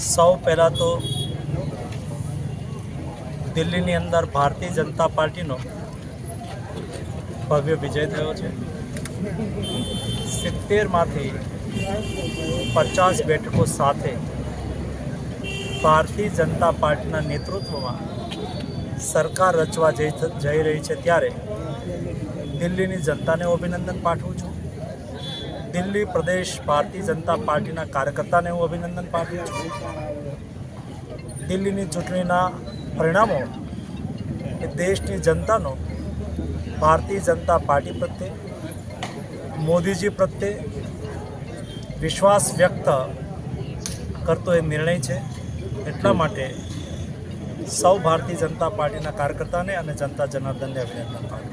સૌ પહેલાં તો દિલ્હીની અંદર ભારતીય જનતા પાર્ટીનો ભવ્ય વિજય થયો છે. સિત્તેરમાંથી પચાસ બેઠકો સાથે ભારતીય જનતા પાર્ટીના નેતૃત્વમાં સરકાર રચવા જઈ રહી છે ત્યારે દિલ્હીની જનતાને અભિનંદન પાઠવું છું. દિલ્હી પ્રદેશ ભારતીય જનતા પાર્ટીના કાર્યકર્તાને હું અભિનંદન પાઠવું છું. દિલ્હીની ચૂંટણીના પરિણામો એ દેશની જનતાનો, ભારતીય જનતા પાર્ટી પ્રત્યે, મોદીજી પ્રત્યે વિશ્વાસ વ્યક્ત કરતો એ નિર્ણય છે. એટલા માટે સૌ ભારતીય જનતા પાર્ટીના કાર્યકર્તાને અને જનતા જનાર્દનને અભિનંદન પાઠવું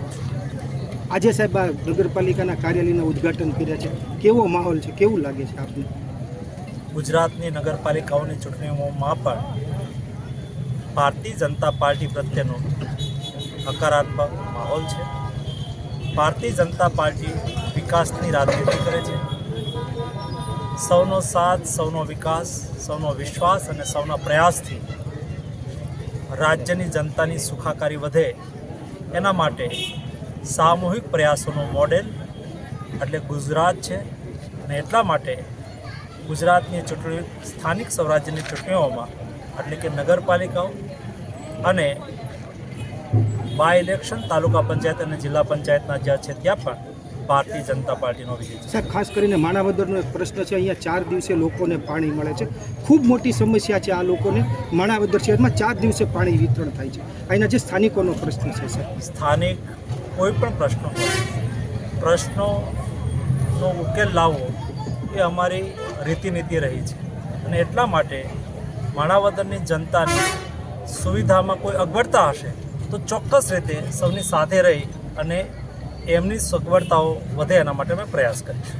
આજે સાહેબ આ નગરપાલિકાના કાર્યાલયના ઉદ્ઘાટન કર્યા છે. કેવો માહોલ છે? કેવું લાગે છે આપને? ગુજરાતની નગરપાલિકાઓની ચૂંટણીઓમાં પણ ભારતીય જનતા પાર્ટી પ્રત્યેનો હકારાત્મક માહોલ છે. ભારતીય જનતા પાર્ટી વિકાસની રાજનીતિ કરે છે. સૌનો સાથ, સૌનો વિકાસ, સૌનો વિશ્વાસ અને સૌના પ્રયાસથી રાજ્યની જનતાની સુખાકારી વધે એના માટે સામૂહિક પ્રયાસોનું મોડેલ એટલે ગુજરાત છે અને એટલા માટે ગુજરાતની ચૂંટણી સ્થાનિક સ્વરાજ્યની ચૂંટણીઓમાં એટલે કે નગરપાલિકાઓ અને બાય ઇલેક્શન તાલુકા પંચાયત અને જિલ્લા પંચાયતના જ્યાં છે ત્યાં પણ ભારતીય જનતા પાર્ટીનો વિજય છે સાહેબ ખાસ કરીને માણાવદરનો એક પ્રશ્ન છે અહીંયા ચાર દિવસે લોકોને પાણી મળે છે. ખૂબ મોટી સમસ્યા છે આ લોકોને. માણાવદર શહેરમાં ચાર દિવસે પાણી વિતરણ થાય છે. અહીંના જે સ્થાનિકોનો પ્રશ્ન છે સાહેબ સ્થાનિક કોઈ પણ પ્રશ્નો પ્રશ્નોનો ઉકેલ લાવવો એ અમારી રીતિનીતિ રહી છે. અને એટલા માટે માણાવદરની જનતાની સુવિધામાં કોઈ અગવડતા હશે તો ચોક્કસ રીતે સૌની સાથે રહી અને એમની સગવડતાઓ વધે એના માટે અમે પ્રયાસ કરીશું.